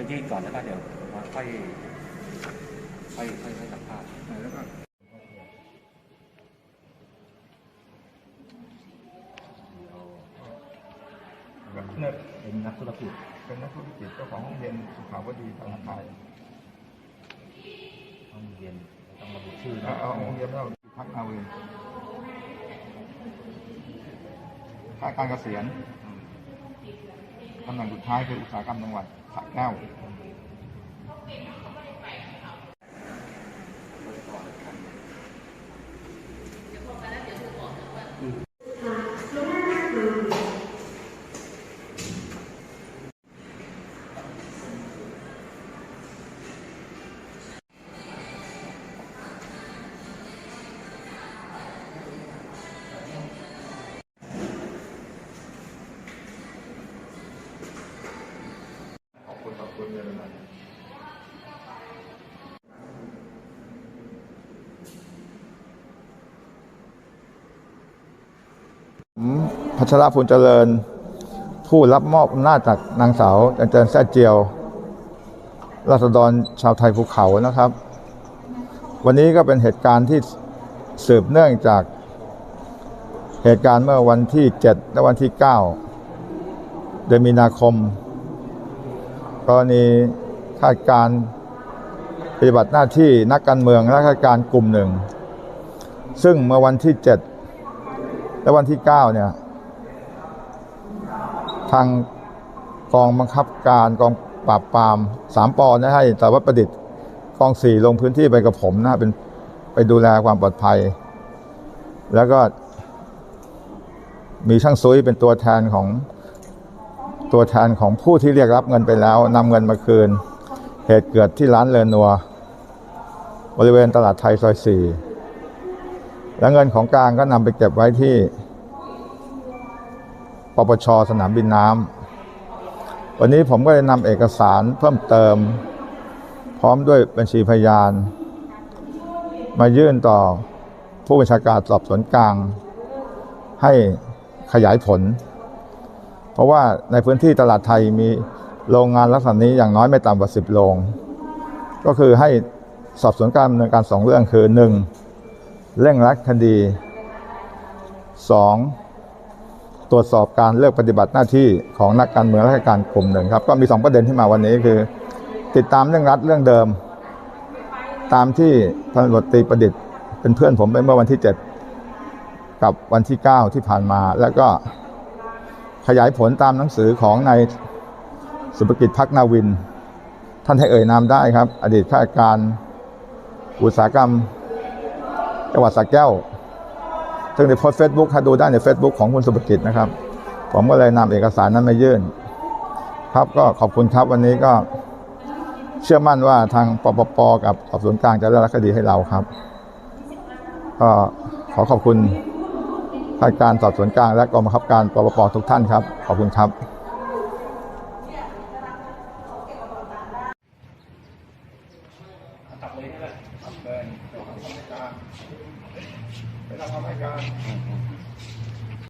ไปยื่นก่อนแล้วก็เดี๋ยวมาค่อยค่อยค่อยค่อยสัมภาษณ์แล้วก็เป็นนักธุรกิจ เป็นนักธุรกิจเจ้าของโรงเรียนสุขาวดีตลาดไทยห้องเรียนต้องระบุชื่อเอานะเอาโรงเรียนเราพักนาเวค่าการเกษียณตำแหน่งสุดท้ายคืออุตสาหกรรมจังหวัด สร พัชรพลเจริญ ผู้รับมอบอำนาจจากนางสาวจันเจินแซ่เจียวราษฎรชาวไทยภูเขานะครับ วันนี้ก็เป็นเหตุการณ์ที่สืบเนื่องจากเหตุการณ์เมื่อวันที่ 7 และวันที่ 9 เดือนมีนาคม กรณีข้าราชการปฏิบัติหน้าที่นักการเมืองและข้าราชการกลุ่มหนึ่ง ซึ่งเมื่อวันที่ 7 และวันที่9เนี่ย ทางกองบังคับการกองปราบปรามสามปอนะให้สารวัตรประดิษฐ์กองสี่ลงพื้นที่ไปกับผมนะเป็นไปดูแลความปลอดภัย แล้วก็ มีช่างซุยเป็นตัวแทนของตัวแทนของผู้ที่เรียกรับเงินไปแล้วนำเงินมาคืน เหตุเกิดที่ร้านเรอนัว บริเวณตลาดไทยซอยสี่ และเงินของกลางก็นำไปเก็บไว้ที่ปปชสนามบินน้ำวันนี้ผมก็จะนำเอกสารเพิ่มเติม พร้อมด้วยบัญชีพยาน มายื่นต่อผู้บัญชาการสอบสวนกลาง ให้ขยายผล เพราะว่าในพื้นที่ตลาดไทยมีโรงงานลักษณะนี้อย่างน้อยไม่ต่ำกว่า 10 โรง ก็คือให้สอบสวนกลารดำเนินการสองเรื่องคือ 1. เร่งรัดคดี 2. ตรวจสอบการเลือกปฏิบัติหน้าที่ของนักการเมืองและราชการกลุ่มหนึ่งครับ ก็มีสองประเด็นที่มาวันนี้คือ ติดตามเรื่องรัฐเรื่องเดิม ตามที่พันตำรวจตรีประดิษฐ์เป็นเพื่อนผมไปเมื่อวันที่ 7 กับวันที่ 9 ที่ผ่านมา แล้วก็ขยายผลตามหนังสือของนายสุภกิจพักนาวิน ท่านให้เอ่ยนามได้ครับ อดีตข้าราชการอุตสาหกรรม จังหวัดสระแก้ว ซึ่งในโพสเฟซบุ๊กถ้าดูได้ใน Facebook ของคุณสุภกิจนะครับ ผมก็เลยนำเอกสารนั้นมายื่น ครับก็ขอบคุณครับวันนี้ก็เชื่อมั่นว่าทางปปปกับสอบสวนกลางจะได้รับคดีให้เราครับ ก็ขอขอบคุณข้าราชการสอบสวนกลางและกองบังคับการปปปทุกท่านครับ ขอบคุณครับ จับเลยนี่แหละจับเลยเดี๋ทำให้การเวลาทำให้การ